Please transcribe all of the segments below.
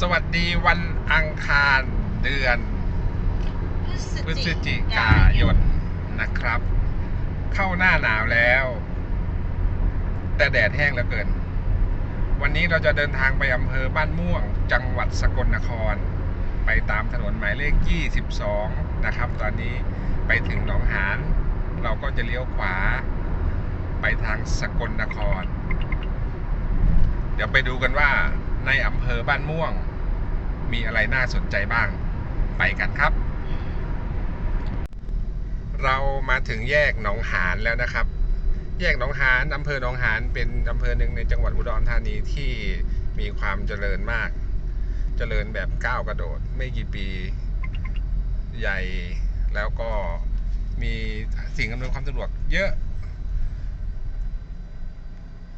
สวัสดีวันอังคารเดือนพฤศจิกายนนะครับ เข้าหน้าหนาวแล้ว แต่แดดแห้งเหลือเกิน วันนี้เราจะเดินทางไปอำเภอบ้านม่วง จังหวัดสกลนคร ไปตามถนนหมายเลข 22 นะครับ ตอนนี้ไปถึงหนองหาน เราก็จะเลี้ยวขวา ไปทางสกลนคร เดี๋ยวไปดูกันว่าในอำเภอบ้านม่วง มีอะไรน่าสนใจบ้าง ไปกันครับ เรามาถึงแยกหนองหานแล้วนะครับ แยกหนองหานอำเภอหนองหานเป็นอำเภอหนึ่งในจังหวัดอุดรธานีที่มีความเจริญมาก เจริญแบบก้าวกระโดด ไม่กี่ปีใหญ่แล้วก็มีสิ่งอำนวยความสะดวกเยอะ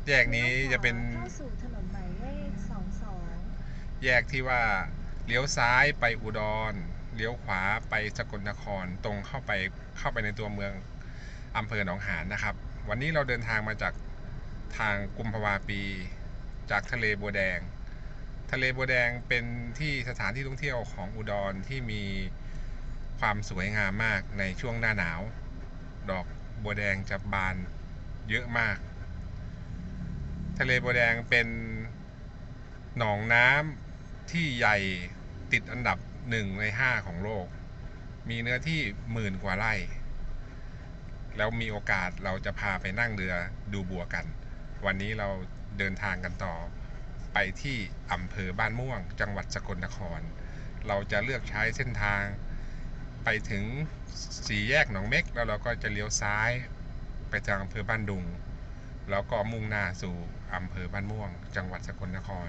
แยกนี้จะเป็นเข้าสู่ถนนหมายเลข22แยกที่ว่า เลี้ยวซ้ายไปอุดร เลี้ยวขวาไปสกลนคร ตรงเข้าไปเข้าไปในตัวเมืองอำเภอหนองหานนะครับ วันนี้เราเดินทางมาจากทางกุมภาวาปี จากทะเลบัวแดง ทะเลบัวแดงเป็นที่สถานที่ท่องเที่ยวของอุดรที่มีความสวยงามมากในช่วงหน้าหนาว ดอกบัวแดงจะบานเยอะมาก ทะเลบัวแดงเป็นหนองน้ำ ที่ใหญ่ติดอันดับหนึ่งในห้าของโลก มีเนื้อที่หมื่นกว่าไร่ แล้วมีโอกาสเราจะพาไปนั่งเรือดูบัวกัน วันนี้เราเดินทางกันต่อ ไปที่อำเภอบ้านม่วง จังหวัดสกลนคร เราจะเลือกใช้เส้นทางไปถึงสี่แยกหนองเม็ก แล้วเราก็จะเลี้ยวซ้ายไปทางอำเภอบ้านดุง แล้วก็มุ่งหน้าสู่อำเภอบ้านม่วง จังหวัดสกลนคร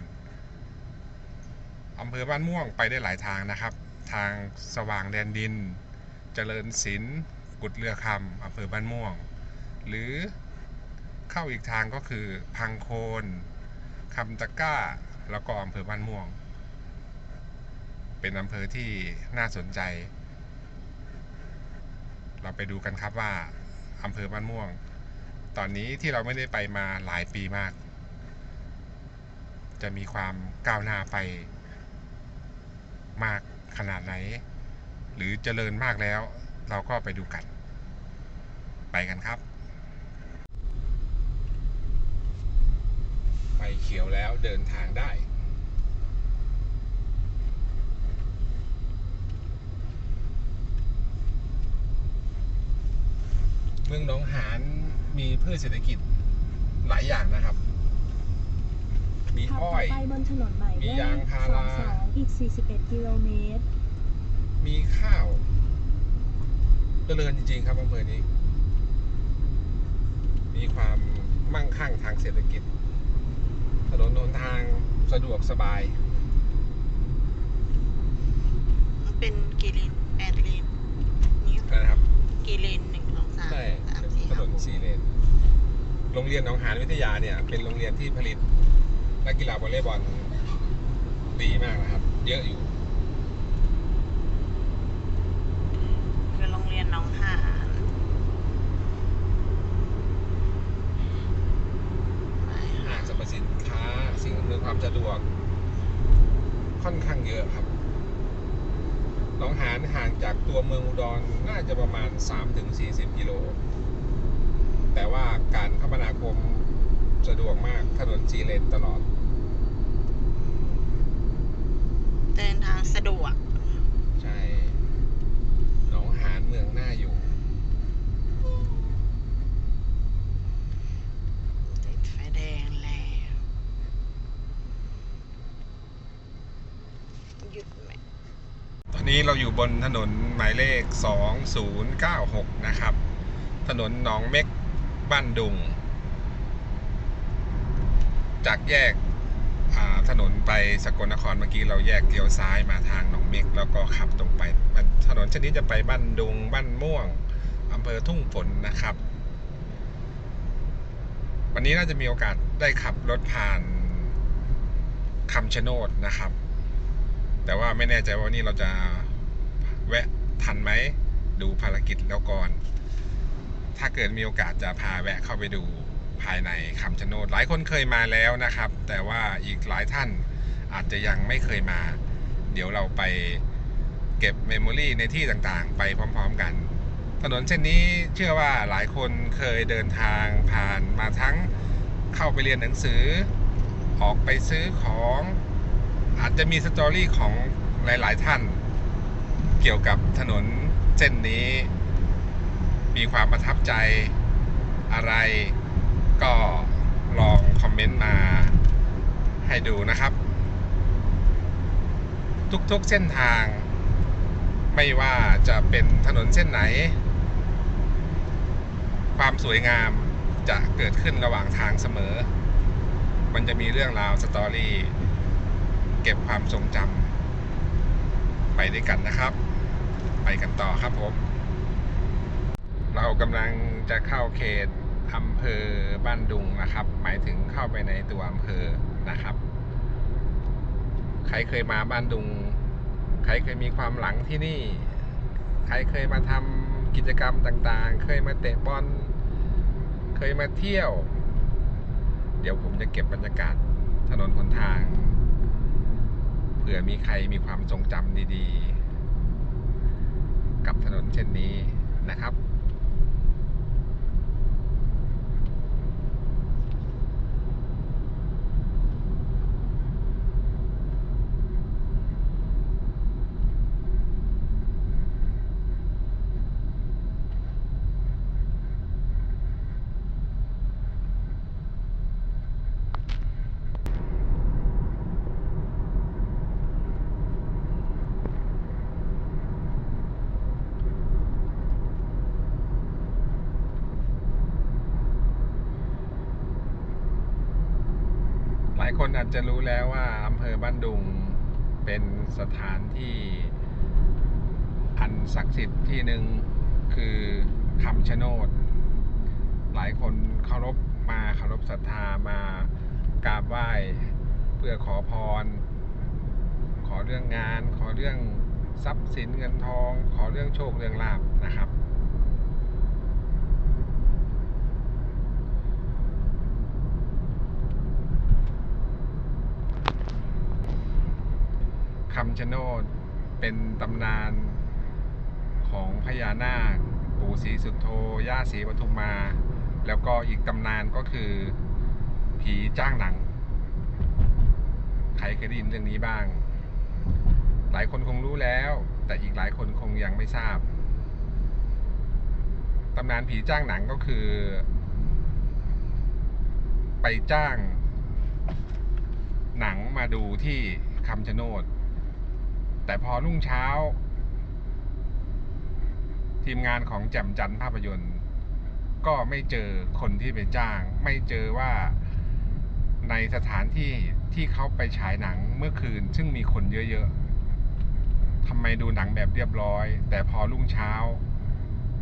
อำเภอบ้านม่วงไปได้หลายทางนะครับ ทางสว่างแดนดิน เจริญศิลป์กุดเรือคำอำเภอบ้านม่วง หรือเข้าอีกทางก็คือพังโคนคำตะก้า แล้วก็อำเภอบ้านม่วง เป็นอำเภอที่น่าสนใจ เราไปดูกันครับว่าอำเภอบ้านม่วง ตอนนี้ที่เราไม่ได้ไปมาหลายปีมาก จะมีความก้าวหน้าไป มากขนาดไหน หรือเจริญมากแล้ว เราก็ไปดูกัน ไปกันครับ ไฟเขียวแล้วเดินทางได้เมืองหนองหานมีพืชเศรษฐกิจหลายอย่างนะครับ มีขับอ้ต่ออย ไปบนถนนหมายมีเลขยางพารา 22อีก 41 กิโลเมตร มีข้าวเจริญจริง ๆ ครับอำเภอนี้ มีความมั่งคั่งทางเศรษฐกิจ ถนนหนทางสะดวกสบาย มันเป็นกี่เลนแปดเลนนี่นะครับ กี่เลนหนึ่งสองสามใช่สามสี่ถนห้านหกสี่เลน โรงเรียนหนองหานวิทยาเนี่ย เป็นโรงเรียนที่ผลิต นักกีฬาวอลเลย์บอลดีมากนะครับ เยอะอยู่ คือโรงเรียนหน้องหานไปห้างสรรพสินค้า สิ่งอำนวยความสะดวก ค่อนข้างเยอะครับหนองหานห่างจากตัวเมืองอุดรน่าจะประมาณ 3-40 กิโล แต่ว่าการคมนาคมสะดวกมากถนนสีเลนตลอด เดินทางสะดวก ใช่หนองหานเมืองน่าอยู่ ติดไฟแดงแล้ว หยุดไหมตอนนี้เราอยู่บนถนนหมายเลข 2096 นะครับ ถนนหนองเม็กบ้านดุง จากแยกถนนไปสกลนครเมื่อกี้เราแยกเลี้ยวซ้ายมาทางหนองเม็กแล้วก็ขับตรงไป ถนนเช่นนี้จะไปบ้านดุงบ้านม่วงอำเภอทุ่งฝนนะครับ วันนี้น่าจะมีโอกาสได้ขับรถผ่านคำชะโนดนะครับ แต่ว่าไม่แน่ใจว่าวันนี้เราจะแวะทันไหมดูภารกิจแล้วก่อน ถ้าเกิดมีโอกาสจะพาแวะเข้าไปดูภายในคำชะโนด หลายคนเคยมาแล้วนะครับ แต่ว่าอีกหลายท่านอาจจะยังไม่เคยมา เดี๋ยวเราไปเก็บเมมโมรีในที่ต่างๆ ไปพร้อมๆกัน ถนนเส้นนี้เชื่อว่าหลายคนเคยเดินทางผ่านมาทั้งเข้าไปเรียนหนังสือ ออกไปซื้อของ อาจจะมีสตอรี่ของหลาย ๆ ท่าน เกี่ยวกับถนนเส้นนี้ มีความประทับใจอะไร ก็ลองคอมเมนต์มาให้ดูนะครับ ทุก ๆ เส้นทาง ไม่ว่าจะเป็นถนนเส้นไหน ความสวยงามจะเกิดขึ้นระหว่างทางเสมอ มันจะมีเรื่องราวสตอรี่ เก็บความทรงจำไปด้วยกันนะครับ ไปกันต่อครับผม เรากำลังจะเข้าเขตอำเภอบ้านดุงนะครับ หมายถึงเข้าไปในตัวอำเภอนะครับ ใครเคยมาบ้านดุง ใครเคยมีความหลังที่นี่ ใครเคยมาทำกิจกรรมต่างๆ เคยมาเตะบอล เคยมาเที่ยว เดี๋ยวผมจะเก็บบรรยากาศถนนหนทาง เผื่อมีใครมีความทรงจำดีๆ กับถนนเช่นนี้นะครับายคนอาจจะรู้แล้วว่าอำเภอบ้านดุงเป็นสถานที่อันศักดิ์สิทธิ์ที่หนึ่งคือคำชะโนด หลายคนเคารพมาเคารพศรัทธามากราบไหว้เพื่อขอพร ขอเรื่องงาน ขอเรื่องทรัพย์สินเงินทอง ขอเรื่องโชคเรื่องลาบนะครับ คำชะโนดเป็นตำนานของพญานาค ปู่ศรีสุโธย่าศรีปทุมมา แล้วก็อีกตำนานก็คือผีจ้างหนัง ใครเคยได้ยินเรื่องนี้บ้าง หลายคนคงรู้แล้ว แต่อีกหลายคนคงยังไม่ทราบตำนานผีจ้างหนังก็คือ ไปจ้าง หนังมาดูที่คำชะโนด แต่พอรุ่งเช้า ทีมงานของแจ่มจันทร์ภาพยนตร์ ก็ไม่เจอคนที่ไปจ้าง ไม่เจอว่าในสถานที่ที่เขาไปฉายหนังเมื่อคืน ซึ่งมีคนเยอะๆทำไมดูหนังแบบเรียบร้อย แต่พอรุ่งเช้า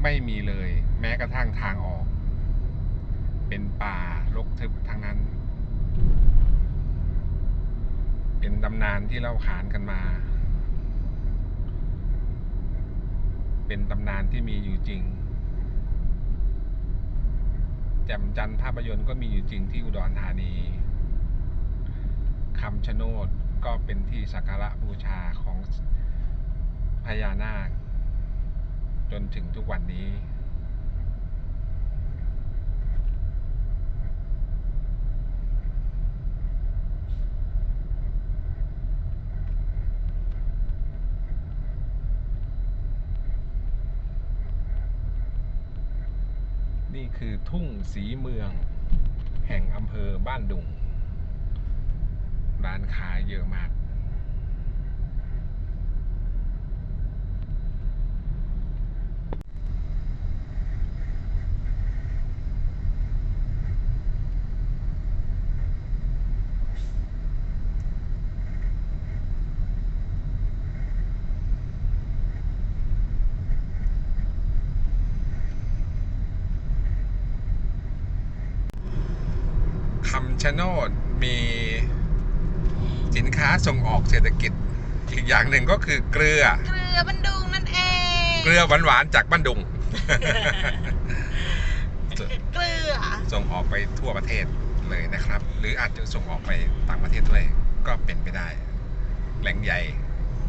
ไม่มีเลย แม้กระทั่งทางออก เป็นป่ารกทึบทั้งนั้น เป็นตำนานที่เล่าขานกันมา เป็นตำนานที่มีอยู่จริง แจ่มจันทร์ภาพยนตร์ก็มีอยู่จริงที่อุดรธานีคำชะโนดก็เป็นที่สักการะบูชาของพญานาค จนถึงทุกวันนี้ นี่ คือทุ่งสีเมือง แห่งอำเภอบ้านดุง ร้านค้าเยอะมาก คำชะ โนดมีสินค้าส่งออกเศรษฐกิจ อีกอย่างหนึ่งก็คือเกลือ เกลือบันดุงนั่นเองเกลือหวานๆจากบ้านดุง เกลือส่งออกไปทั่วประเทศเลยนะครับ หรืออาจจะส่งออกไปต่างประเทศด้วย ก็เป็นไปได้ แหล่งใหญ่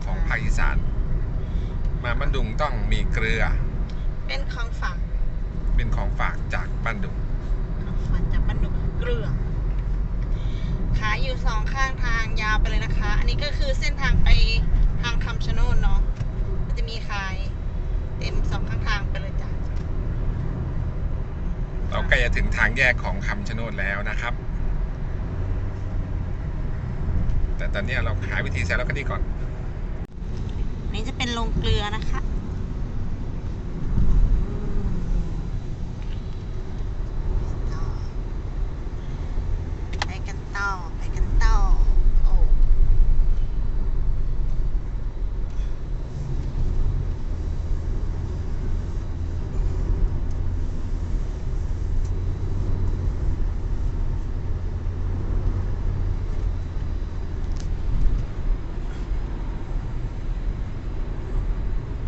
ของภาคอีสาน มาบ้านดุงต้องมีเกลือ เป็นของฝากเป็นของฝากจากบ้านดุงของฝากจากบ้านดุงเกลือ ขายอยู่สองข้างทางยาวไปเลยนะคะ อันนี้ก็คือเส้นทางไปทางคำชะโนดเนาะมันจะมีขายเต็มสองข้างทางไปเลยจ้ะเราใกล้จะถึงทางแยกของคำชะโนดแล้วนะครับ แต่ตอนนี้เราหาวิธีใส่แล้วก็นี่ก่อนอันนี้จะเป็นลงเกลือนะคะไปกันต่อ ไปกันต่อ โอ้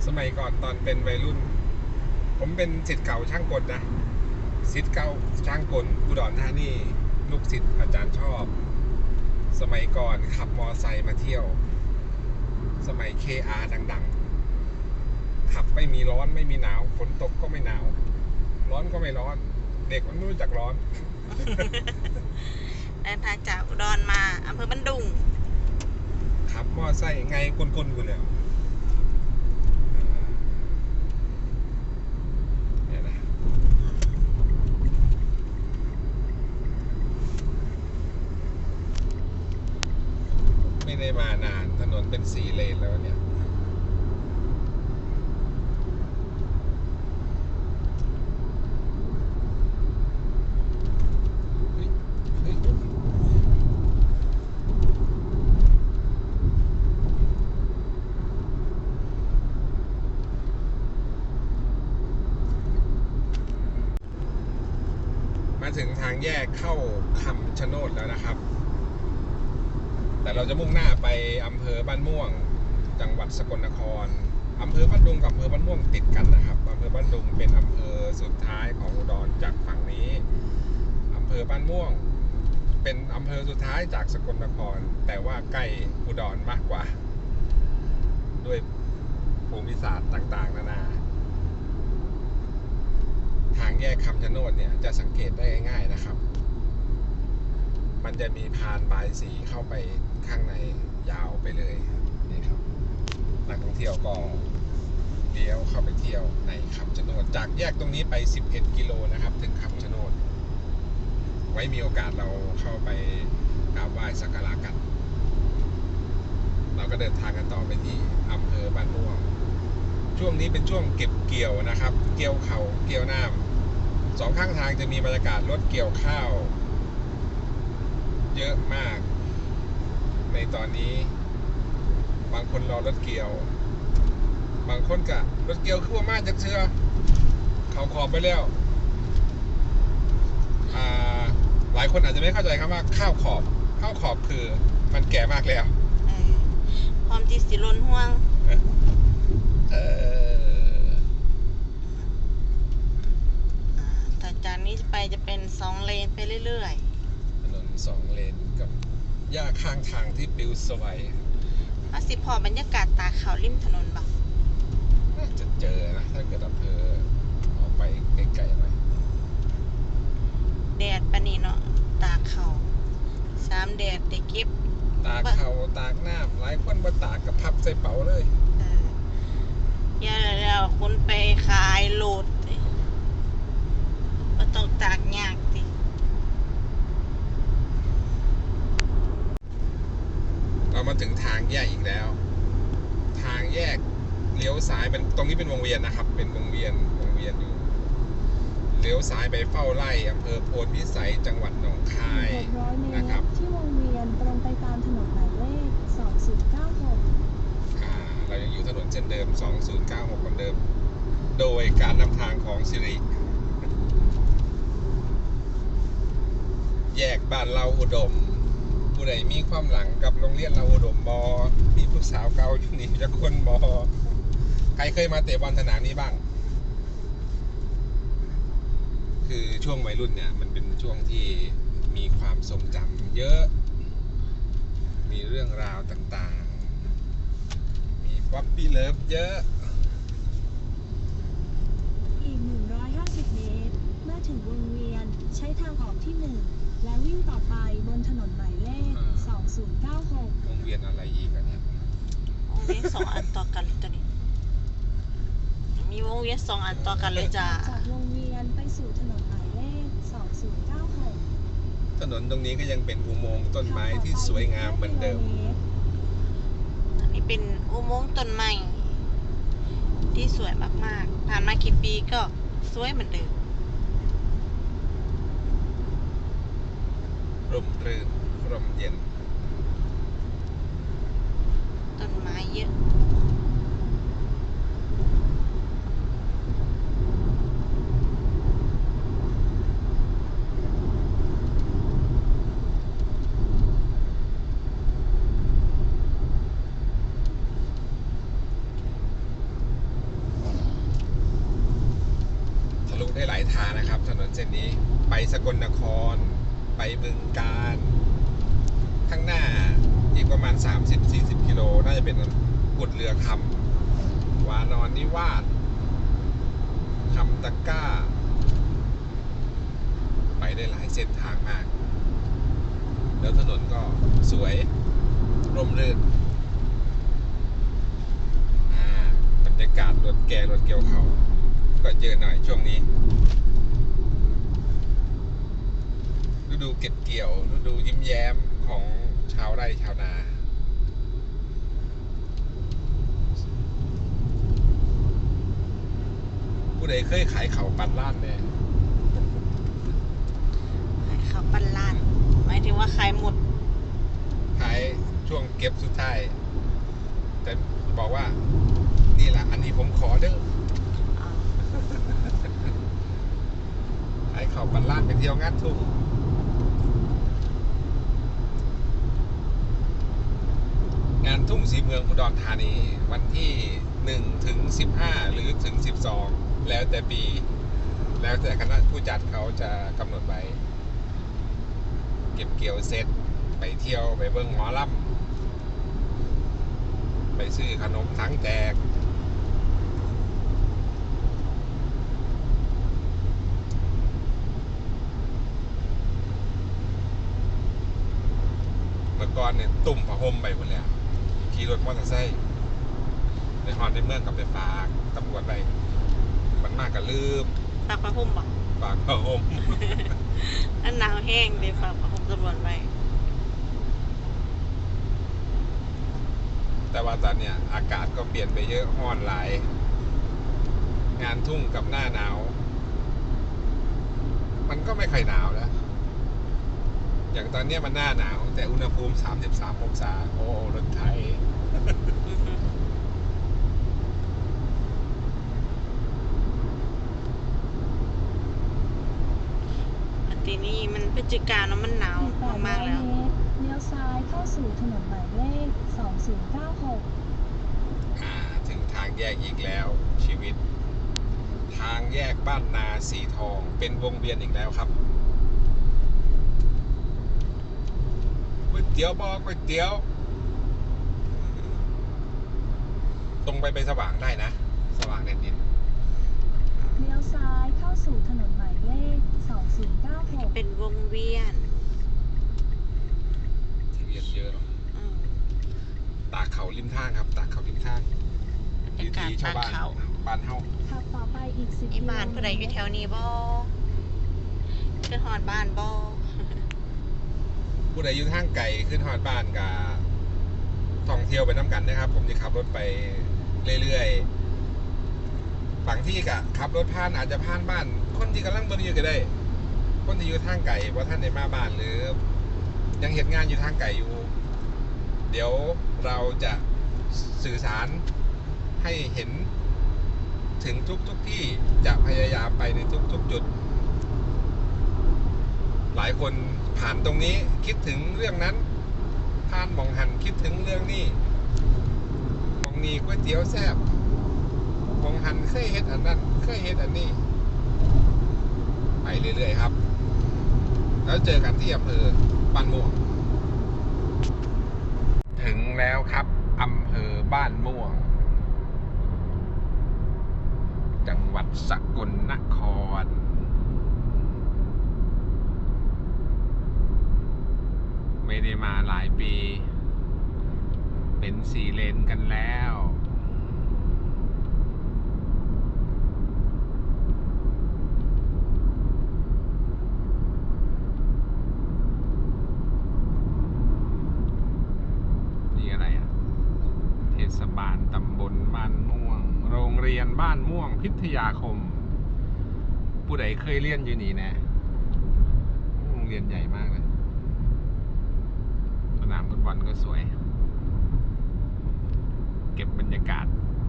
สมัย ก่อนตอนเป็นวัยรุ่น ผมเป็นสิทธิ์เก่าช่างกลนะสิทธิ์เก่าช่างกลอุดรธานีลูกศิษย์อาจารย์ชอบ สมัยก่อนขับมอไซค์มาเที่ยว สมัย KR ดังๆ ขับไม่มีร้อนไม่มีหนาวฝนตกก็ไม่หนาว ร้อนก็ไม่ร้อน เด็กมันไม่รู้จักร้อนเดินทางจากอุดรมาอำเภอบ้านดุงขับมอไซค์ไงกลๆกูเลยเนี่ยนะไม่ได้มานานถนน เป็นสี่เลนแล้วเนี่ยเฮ้ยเฮ้ยมาถึงทางแยกเข้าคำชะโนดแล้วนะครับ แต่เราจะมุ่งหน้าไปอำเภอบ้านม่วง จังหวัดสกลนครอำเภอบ้านดุงกับอำเภอบ้านม่วงติดกันนะครับอำเภอบ้านดุงเป็นอำเภอสุดท้ายของอุดรจากฝั่งนี้อำเภอบ้านม่วง เป็นอำเภอสุดท้ายจากสกลนคร แต่ว่าใกล้อุดรมากกว่า ด้วยภูมิศาสตร์ต่างๆ นานาทางแยกคำชะโนดเนี่ยจะสังเกตได้ง่าย ๆนะครับ มันจะมีพานบายสีเข้าไป ข้างในยาวไปเลยนี่ครับนักท่องเที่ยวก็เลี้ยวเข้าไปเที่ยวในคำชะโนดจากแยกตรงนี้ไป 11 กิโลนะครับ ถึงคำชะโนด ไว้มีโอกาสเราเข้าไปกราบไหว้สักการะกัน เราก็เดินทางกันต่อไปที่อำเภอบ้านม่วง ช่วงนี้เป็นช่วงเก็บเกี่ยวนะครับ เกี่ยวเขาเกี่ยวน้ำสองข้างทางจะมีบรรยากาศรถเกี่ยวข้าว เยอะมาก ในตอนนี้ บางคนรอรถเกี่ยว บางคนกะรถเกี่ยวคือว่ามาจากเชือเขาขอบไปแล้วอ่าหลายคนอาจจะไม่เข้าใจคำว่าข้าวขอบข้าวขอบคือมันแก่มากแล้วเออพร้อมที่สิลนห่วงเอออ่าแต่จากนี้ไปจะเป็นสองเลนไปเรื่อยถนนสองเลนกับ หญ้าข้างทางที่ปลิวสวัยๆว่าสิพอบรรยากาศตาเขาริมถนนบ่น่าจะเจอนะ ถ้าเกิดอำเภอออกไปไกลๆหน่อยแดดปานนี้เนาะตากเขาสามแดดได้เก็บตากเขาตากน้ำหลายคนมาตากกับพับใส่เป๋าเลยเอออย่าแล้วคุณไปขายโหลดดิบ่ต้องตากยากติ เรามาถึงทางแยกอีกแล้ว ทางแยกเลี้ยวซ้ายเป็นตรงนี้เป็นวงเวียนนะครับ เป็นวงเวียนวงเวียนอยู่เลี้ยวซ้ายไปเฝ้าไร่อำเภอโพนพิสัยจังหวัดหนองคาย600เมตนะครับรที่วงเวียนตรงไปตามถนนหมายเลข2096อ่าเรายังอยู่ถนนเส้นเดิม 2096เหมือนเดิม โดยการนำทางของสิริแยกบ้านเราอุดม ผู้ใดมีความหลังกับโรงเรียนเราอุดมบอมีผู้สาวเก่าอยู่นี่จะคนบอใครเคยมาเตะบอลสนามนี้บ้าง คือช่วงวัยรุ่นเนี่ย มันเป็นช่วงที่มีความทรงจำเยอะ มีเรื่องราวต่างๆ มีป๊อปปี้เลิฟเยอะอีก150 เมตร เมื่อถึงวงเวียนใช้ทางออกที่ 1 และวิ่งต่อไปบนถนนหมายเลข 2096 วงเวียนอะไรอีกอะเนี่ย วงเวียนสองอันต่อกันเลยตัวนี้ มีวงเวียนสองอันต่อกันเลยจ้าจากวงเวียนไปสู่ถนนหมายเลข 2096ถนนตรงนี้ก็ยังเป็นอุโมงค์ต้นไม้ที่สวยงามเหมือนเดิม อันนี้เป็นอุโมงค์ต้นไม้ที่สวยมากๆ ผ่านมากี่ปีก็สวยเหมือนเดิม គ្រប់ត្រូវក្រុមទៀតតន្មៃយើង วาสคำตะกร้า ไปได้หลายเส้นทางมาก แล้วถนนก็สวย ร่มรื่นอ่าบรรยากาศรถแกรถเกี่ยวเขาก็เยอะหน่อยช่วงนี้ ฤดูเก็บเกี่ยวฤดูยิ้มแย้มของชาวไร่ชาวนา ผู้ใดเคยขายเขาวปันล้านเนี่ยขายข้าวปั้นล้านหมายถึงว่าขายหมดขายช่วงเก็บสุดท้ายแต่บอกว่า นี่แหละอันนี้ผมขอเด้ออ่าขายเขาวปันล้านไปเที่ยวงานทุ่งงานทุ่งสีเมืองอุดรธานี วันที่1ถึง15หรือถึง12 แล้วแต่ปี แล้วแต่คณะผู้จัดเขาจะกำหนดไว้เก็บเกี่ยวเสร็จไปเที่ยวไปเบิ้งหมอลำไปซื้อขนมทั้งแจกเมื่อก่อนเนี่ยตุ่มผ้าห่มไปหมดแล้วขี่รถมอเตอร์ไซค์ในฮอนในเมืองกับไปฝากตำรวจไป มันมากกับลืมฝากผ้าห่มบ่ฝากผ้าห่มอันหนาวแห้งเลยฝากผ้าห่มตำรวจไว้แต่ว่าตอนเนี้ยอากาศก็เปลี่ยนไปเยอะห้อนหลาย งานทุ่งกับหน้าหนาว มันก็ไม่ค่อยหนาวแล้ว อย่างตอนเนี้ยมันหน้าหนาว แต่อุณหภูมิ 33 องศา โอ้รถไถอือฮึอัน ทีนี้มันพฤศจิกาเนอะมันหนาวอีกมากๆ800แล้วเมตรเลี้ยวซ้ายเข้าสู่ถนนหมายเลข 2096 อ่าถึงทางแยกอีกแล้วชีวิต ทางแยกบ้านนาสีทอง เป็นวงเวียนอีกแล้วครับก๋วยเตี๋ยวบอกก๋วยเตี๋ยว ตรงไปไปสว่างได้นะ สว่างเด่นดินเลี้ยวซ้ายเข้าสู่ถนนหมาย เลข2096เป็นวงเวียนที่เวียนเยอะเนาะอืมตากเขาริมทางครับ ตากเขาริมทางบรรยากาศวิถีชาตาวบ้านเขา บ้านเฮาขับต่อไปอีก10อีกิโลบ้านผู้ใดอยู่แถวนี้บ่คือหอดบ้านบ่ผู้ใดอยู่ทางไก่ขึ้นฮอดบ้านกับท่องเที่ยวไปน้ำกันนะครับ ผมจะขับรถไปเรื่อยๆ บางที่กะขับรถผ่านอาจจะผ่านบ้าน คนที่กำลังเบิ่งอยู่ก็ได้ คนที่อยู่ทางไก่ว่าท่านในมาบ้านหรือ ยังเห็นงานอยู่ทางไก่อยู่ เดี๋ยวเราจะสื่อสารให้เห็นถึงทุกๆทที่จะพยายามไปในทุกๆจุด หลายคนผ่านตรงนี้คิดถึงเรื่องนั้นผ่านมองหันคิดถึงเรื่องนี้มองนี้ก๋วยเตี๋ยวแซ่บ มองหันเคยเฮ็ดอันนั้นเคยเฮ็ดอันนี้ ไปเรื่อยๆครับ แล้วเจอกันที่อำเภอบ้านม่วงแล้วครับอำเภอบ้านม่วง จังหวัดสกลนครไม่ได้มาหลายปี เป็นสี่เลนกันแล้ว นี่อะไรอะ เทศบาลตำบลบ้านม่วง โรงเรียน บ้านม่วงพิทยาคม ผู้ใดเคยเรียนอยู่นี่นะโรงเรียนใหญ่มากเลย สนามฟุตบอลก็สวย เก็บบรรยากาศ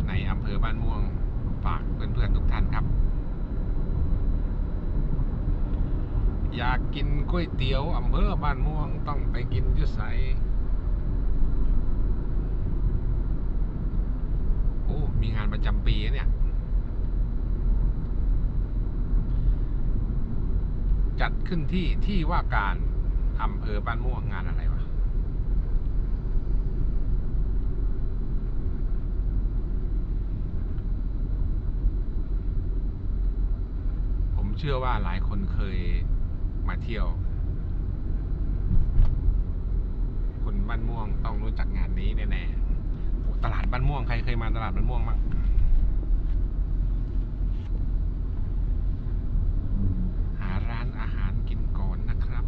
ในอำเภอบ้านม่วงฝากเพื่อนๆทุกท่านครับ อยากกินก๋วยเตี๋ยวอำเภอบ้านม่วงต้องไปกินยุไสโอ้ มีงานประจำปีเนี่ย จัดขึ้นที่ที่ว่าการอำเภอบ้านม่วงงานอะไรวะผมเชื่อว่าหลายคนเคยมาเที่ยว คนบ้านม่วงต้องรู้จักงานนี้แน่ๆตลาดบ้านม่วงใครเคยมาตลาดบ้านม่วงบ้างหาร้านอาหารกินก่อนนะครับ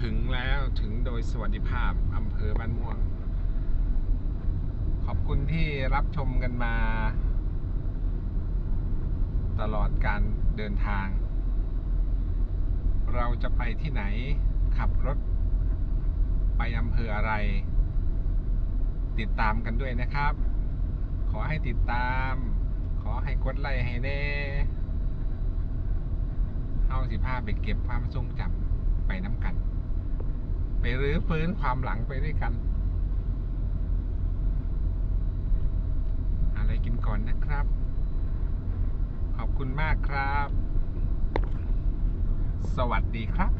ถึงแล้วถึงโดย สวัสดิภาพอำเภอบ้านม่วง ขอบคุณที่รับชมกันมา ตลอดการเดินทาง เราจะไปที่ไหนขับรถ ไปอำเภออะไร ติดตามกันด้วยนะครับ ขอให้ติดตาม ขอให้กดไลค์ให้แน่เอาสิภาพไปเก็บความทรงจำไปน้ำกัน ไปรื้อฟื้นความหลังไปด้วยกัน อะไรกินก่อนนะครับ ขอบคุณมากครับ สวัสดีครับ